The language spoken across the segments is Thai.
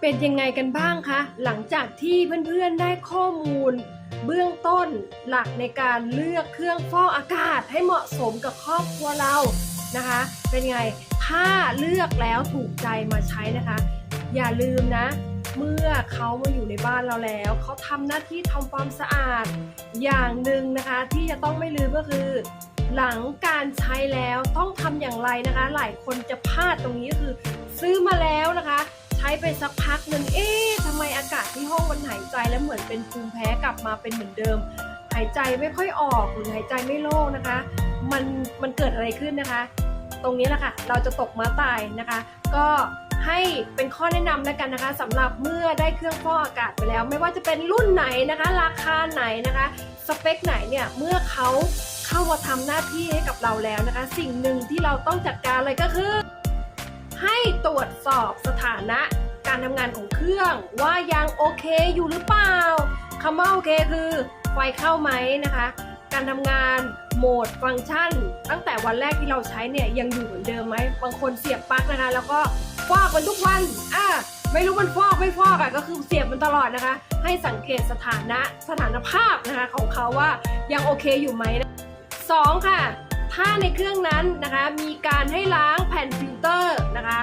เป็นยังไงกันบ้างคะ หลังจากที่เพื่อนๆได้ข้อมูล เบื้องต้นหลักในการเลือกเครื่องฟอกอากาศให้เหมาะสมกับครอบครัวเรานะคะ เป็นไงถ้าเลือกแล้วถูกใจมาใช้นะคะ อย่าลืมนะ เมื่อเขามาอยู่ในบ้านเราแล้ว เขาทำหน้าที่ทำความสะอาดอย่างหนึ่งนะคะ ที่จะต้องไม่ลืมก็คือ หลังการใช้แล้วต้องทำอย่างไรนะคะ หลายคนจะพลาดตรงนี้ก็คือ ซื้อมาแล้วนะคะ ช้ไปสักพักหนึ่งเอ๊ะทำไมอากาศที่ห้องมันหายใจแล้วเหมือนเป็นภูมิแพ้กลับมาเป็นเหมือนเดิม หายใจไม่ค่อยออกหรือหายใจไม่โล่งนะคะ มันมันเกิดอะไรขึ้นนะคะ ตรงนี้แหละค่ะเราจะตกมาตายนะคะ ก็ให้เป็นข้อแนะนำแล้วกันนะคะสำหรับเมื่อได้เครื่องฟอกอากาศไปแล้ว ไม่ว่าจะเป็นรุ่นไหนนะคะ ราคาไหนนะคะ สเปคไหนเนี่ยเมื่อเขาเข้ามาทำหน้าที่ให้กับเราแล้วนะคะ สิ่งหนึ่งที่เราต้องจัดการเลยก็คือ ให้ตรวจสอบสถานะการทำงานของเครื่องว่ายังโอเคอยู่หรือเปล่าคำว่าโอเคคือไฟเข้าไหมนะคะ การทำงานโหมดฟังก์ชัน ตั้งแต่วันแรกที่เราใช้เนี่ยยังอยู่เหมือนเดิมไหมบางคนเสียบปลั๊กนะคะ แล้วก็ฟอกมันทุกวันอะไม่รู้มันฟอกไม่ฟอกอะก็คือเสียบมันตลอดนะคะ ให้สังเกตสถานะสถานภาพนะคะของเขาว่ายังโอเคอยู่ไหมนะสองค่ะ ถ้าในเครื่องนั้นนะคะ มีการให้ล้างแผ่นฟิลเตอร์นะคะ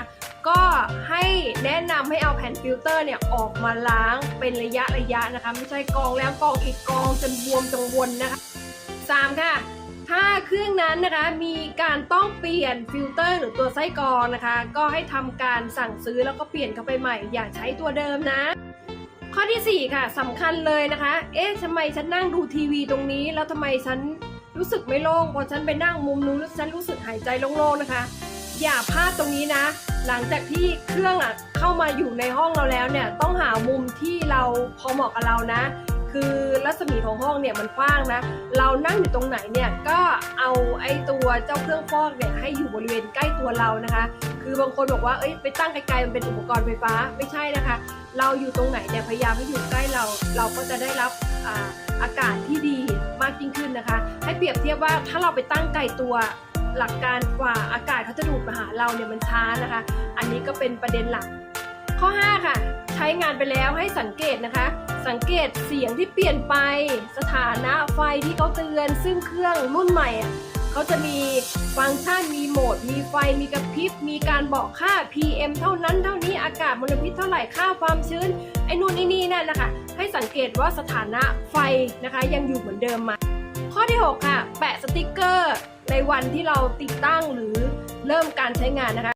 ก็ให้แนะนำให้เอาแผ่นฟิลเตอร์เนี่ยออกมาล้างเป็นระยะระยะนะคะ ไม่ใช่กองแล้วกองอีกกองจนบวมจนวนนะคะ 3 ค่ะถ้าเครื่องนั้นนะคะมีการต้องเปลี่ยนฟิลเตอร์หรือตัวไส้กรองนะคะ ก็ให้ทำการสั่งซื้อแล้วก็เปลี่ยนเข้าไปใหม่ อย่าใช้ตัวเดิมนะ ข้อทีสี่4 ค่ะสำคัญเลยนะคะ เอ๊ะทำไมฉันนั่งดูทีวีตรงนี้ แล้วทำไมฉัน รู้สึกไม่โล่งพอฉันไปนั่งมุมนู้นฉันรู้สึกหายใจโล่งๆนะคะ อย่าพลาดตรงนี้นะ หลังจากที่เครื่องอะเข้ามาอยู่ในห้องเราแล้วเนี่ยต้องหามุมที่เราพอเหมาะกับเรานะ คือรัศมีของห้องเนี่ยมันกว้างนะ เรานั่งอยู่ตรงไหนเนี่ยก็เอาไอ้ตัวเจ้าเครื่องฟอกเนี่ยให้อยู่บริเวณใกล้ตัวเรานะคะ คือบางคนบอกว่าเอ้ยไปตั้งไกลๆมันเป็นอุปกรณ์ไฟฟ้าไม่ใช่นะคะ เราอยู่ตรงไหนเนี่ยพยายามให้อยู่ใกล้เราเราก็จะได้รับ อากาศที่ดีมากยิ่งขึ้นนะคะ ให้เปรียบเทียบว่าถ้าเราไปตั้งไกลตัวหลักการกว่าอากาศเขาจะดูดมาหาเราเนี่ยมันช้านะคะ อันนี้ก็เป็นประเด็นหลัก ข้อ 5 ค่ะ ใช้งานไปแล้วให้สังเกตนะคะ สังเกตเสียงที่เปลี่ยนไปสถานะไฟที่เขาเตือน ซึ่งเครื่องรุ่นใหม่เขาจะมีฟังก์ชันมีโหมด มีไฟมีกระพริบมีการบอกค่า PM เท่านั้นเท่านี้อากาศมลพิษเท่าไหร่ค่าความชื้นไอ้นู่นไอ้นี่นั่นนะคะ สังเกตว่าสถานะไฟนะคะยังอยู่เหมือนเดิมไหมข้อที่ 6 ค่ะ แปะสติกเกอร์ ในวันที่เราติดตั้งหรือเริ่มการใช้งานนะคะ